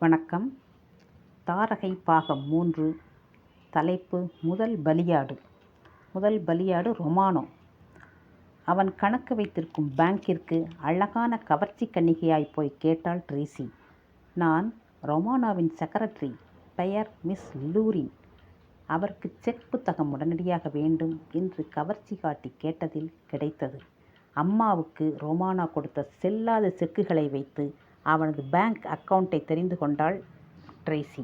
வணக்கம். தாரகை பாகம் மூன்று தலைப்பு முதல் பலியாடு. முதல் பலியாடு ரொமானோ. அவன் கணக்கு வைத்திருக்கும் பேங்கிற்கு அழகான கவர்ச்சி கன்னிகையாய் போய் கேட்டாள் ட்ரேசி. நான் ரொமானோவின் செக்ரட்டரி பெயர் மிஸ் லூரின் அவருக்கு செக் புத்தகம் உடனடியாக வேண்டும் என்று கவர்ச்சி காட்டி கேட்டதில் கிடைத்தது. அம்மாவுக்கு ரொமானா கொடுத்த செல்லாத செக்குகளை வைத்து அவனது பேங்க் அக்கவுண்டை தெரிந்து கொண்டாள் ட்ரேசி.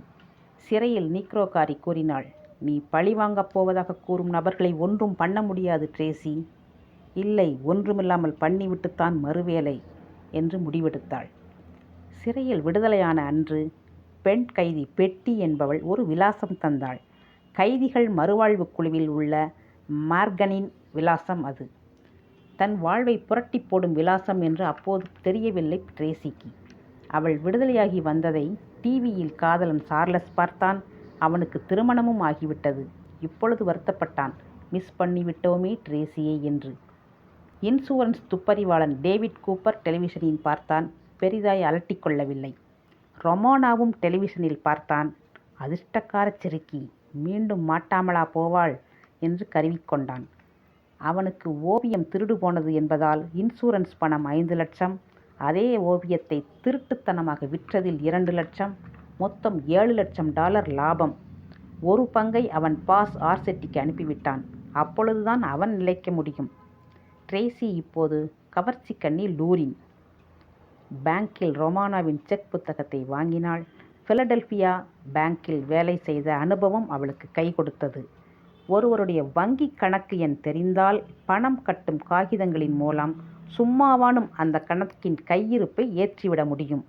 சிறையில் நீக்ரோகாரி கூறினாள் நீ பழி வாங்கப் போவதாக கூறும் நபர்களை ஒன்றும் பண்ண முடியாது ட்ரேசி. இல்லை ஒன்றுமில்லாமல் பண்ணிவிட்டுத்தான் மறுவேலை என்று முடிவெடுத்தாள். சிறையில் விடுதலையான அன்று பெண் கைதி பெட்டி என்பவள் ஒரு விலாசம் தந்தாள். கைதிகள் மறுவாழ்வு குழுவில் உள்ள மார்கனின் விலாசம் அது. தன் வாழ்வை புரட்டி போடும் விலாசம் என்று அப்போது தெரியவில்லை ட்ரேசிக்கு. அவள் விடுதலையாகி வந்ததை டிவியில் காதலன் சார்லஸ் பார்த்தான். அவனுக்கு திருமணமும் ஆகிவிட்டது. இப்பொழுது வருத்தப்பட்டான். மிஸ் பண்ணிவிட்டோமே ட்ரேசியை என்று. இன்சூரன்ஸ் துப்பறிவாளன் டேவிட் கூப்பர் டெலிவிஷனில் பார்த்தான். பெரிதாய் அலட்டிக் கொள்ளவில்லை. ரொமானாவும் டெலிவிஷனில் பார்த்தான். அதிர்ஷ்டக்கார சிறுக்கி மீண்டும் மாட்டாமலா போவாள் என்று கருவிக்கொண்டான் அவனுக்கு ஓவியம் திருடு போனது என்பதால் இன்சூரன்ஸ் பணம் ஐந்து லட்சம். அதே ஓவியத்தை திருட்டுத்தனமாக விற்றதில் இரண்டு லட்சம் மொத்தம் ஏழு லட்சம் டாலர் லாபம். ஒரு பங்கை அவன் பாஸ் ஆர்செட்டிக்கு அனுப்பிவிட்டான். அப்பொழுதுதான் அவன் நிலைக்க முடியும். ட்ரேசி இப்போது கவர்ச்சி கண்ணி லூரின். பேங்கில் ரொமானாவின் செக் புத்தகத்தை வாங்கினாள். பிலடெல்பியா பேங்கில் வேலை செய்த அனுபவம் அவளுக்கு கை கொடுத்தது. ஒருவருடைய வங்கி கணக்கு எண் தெரிந்தால் பணம் கட்டும் காகிதங்களின் மூலம் சும்மாவானும் அந்த கணக்கின் கையிருப்பை ஏற்றிவிட முடியும்.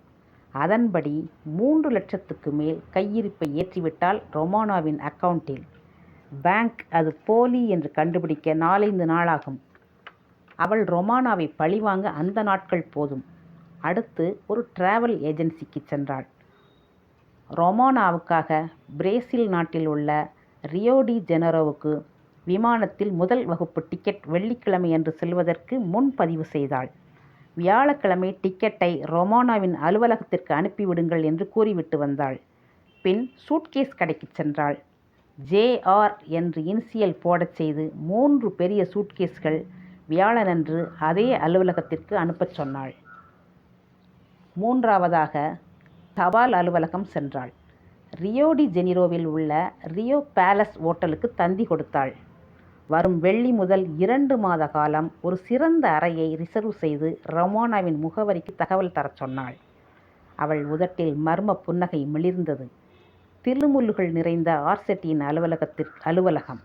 அதன்படி மூன்று லட்சத்துக்கு மேல் கையிருப்பை ஏற்றிவிட்டால் ரொமானாவின் அக்கவுண்டில். பேங்க் அது போலி என்று கண்டுபிடிக்க நாலைந்து நாளாகும். அவள் ரொமானாவை பழிவாங்க அந்த நாட்கள் போதும். அடுத்து ஒரு டிராவல் ஏஜென்சிக்கு சென்றாள். ரொமானாவுக்காக பிரேசில் நாட்டில் உள்ள ரியோடி ஜெனரோவுக்கு விமானத்தில் முதல் வகுப்பு டிக்கெட் வெள்ளிக்கிழமை என்று செல்வதற்கு முன்பதிவு செய்தாள். வியாழக்கிழமை டிக்கெட்டை ரொமானாவின் அலுவலகத்திற்கு அனுப்பிவிடுங்கள் என்று கூறிவிட்டு வந்தாள். பின் சூட்கேஸ் கடைக்கு சென்றாள். ஜேஆர் என்று இன்சியல் போடச் செய்து மூன்று பெரிய சூட்கேஸ்கள் வியாழனன்று அதே அலுவலகத்திற்கு அனுப்பச் சொன்னாள். மூன்றாவதாக தபால் அலுவலகம் சென்றாள். ரியோடி ஜெனிரோவில் உள்ள ரியோ பேலஸ் ஓட்டலுக்கு தந்தி கொடுத்தாள். வரும் வெள்ளி முதல் இரண்டு மாத காலம் ஒரு சிறந்த அறையை ரிசர்வ் செய்து ரமோனாவின் முகவரிக்கு தகவல் தரச் சொன்னாள். அவள் உதட்டில் மர்ம புன்னகை மிளிர்ந்தது. தில்லுமுல்லுகள் நிறைந்த ஆர்செட்டியின் அலுவலகத்திற்கு அலுவலகம்.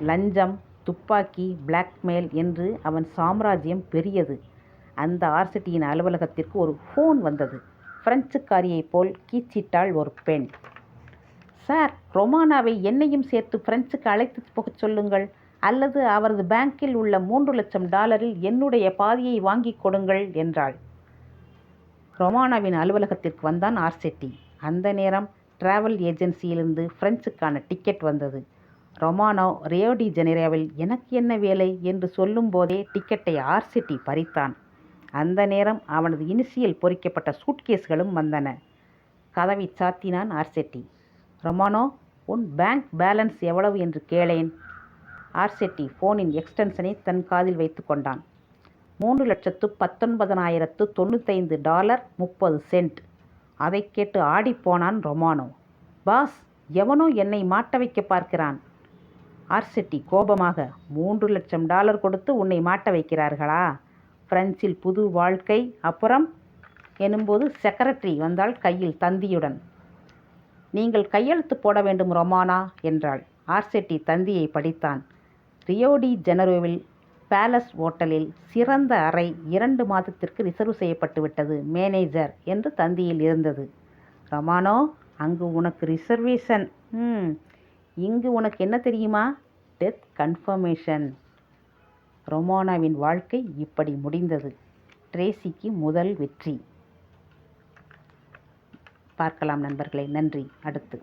லஞ்சம் துப்பாக்கி பிளாக்மெயில் என்று அவன் சாம்ராஜ்யம் பெரியது. அந்த ஆர்சிட்டியின் அலுவலகத்திற்கு ஒரு ஃபோன் வந்தது. பிரெஞ்சுக்காரியைப் போல் கீச்சிட்டாள் ஒரு பெண். சார் ரொமானாவை என்னையும் சேர்த்து பிரெஞ்சுக்கு அழைத்து போகச் சொல்லுங்கள். அல்லது அவரது பேங்கில் உள்ள மூன்று லட்சம் டாலரில் என்னுடைய பாதியை வாங்கிக் கொடுங்கள் என்றாள். ரொமானாவின் அலுவலகத்திற்கு வந்தான் ஆர்செட்டி. அந்த நேரம் டிராவல் ஏஜென்சியிலிருந்து பிரெஞ்சுக்கான டிக்கெட் வந்தது. ரொமானோ ரியோடி ஜெனேராவில் எனக்கு என்ன வேலை? என்று சொல்லும்போதே டிக்கெட்டை ஆர்சிட்டி பறித்தான். அந்த நேரம் அவனது இனிசியல் பொறிக்கப்பட்ட சூட்கேஸ்களும் வந்தன. கதவை சாத்தினான் ஆர்செட்டி. ரொமானோ உன் பேங்க் பேலன்ஸ் எவ்வளவு என்று கேளேன். ஆர்செட்டி ஃபோனின் எக்ஸ்டென்ஷனை தன் காதில் வைத்து கொண்டான். மூன்று லட்சத்து பத்தொன்பதனாயிரத்து தொண்ணூத்தைந்து டாலர் முப்பது சென்ட். அதை கேட்டு ஆடிப்போனான் ரொமானோ. பாஸ் எவனோ என்னை மாட்ட வைக்க பார்க்கிறான். ஆர்செட்டி கோபமாக மூன்று லட்சம் டாலர் கொடுத்து உன்னை மாட்ட வைக்கிறார்களா பிரெஞ்சில் புது வாழ்க்கை அப்புறம் எனும்போது செக்ரட்டரி வந்தால் கையில் தந்தியுடன். நீங்கள் கையெழுத்து போட வேண்டும் ரொமானா என்றாள். ஆர்செட்டி தந்தியை படித்தான். ரியோடி ஜெனரோவில் பேலஸ் ஓட்டலில் சிறந்த அறை இரண்டு மாதத்திற்கு ரிசர்வ் செய்யப்பட்டு விட்டது மேனேஜர் என்று தந்தியில் இருந்தது. ரமானோ அங்கு உனக்கு ரிசர்வேஷன். இங்கு உனக்கு என்ன தெரியுமா? Death confirmation. ரொமானாவின் வாழ்க்கை இப்படி முடிந்தது. ட்ரேசிக்கு முதல் வெற்றி. பார்க்கலாம் நண்பர்களே நன்றி. அடுத்து.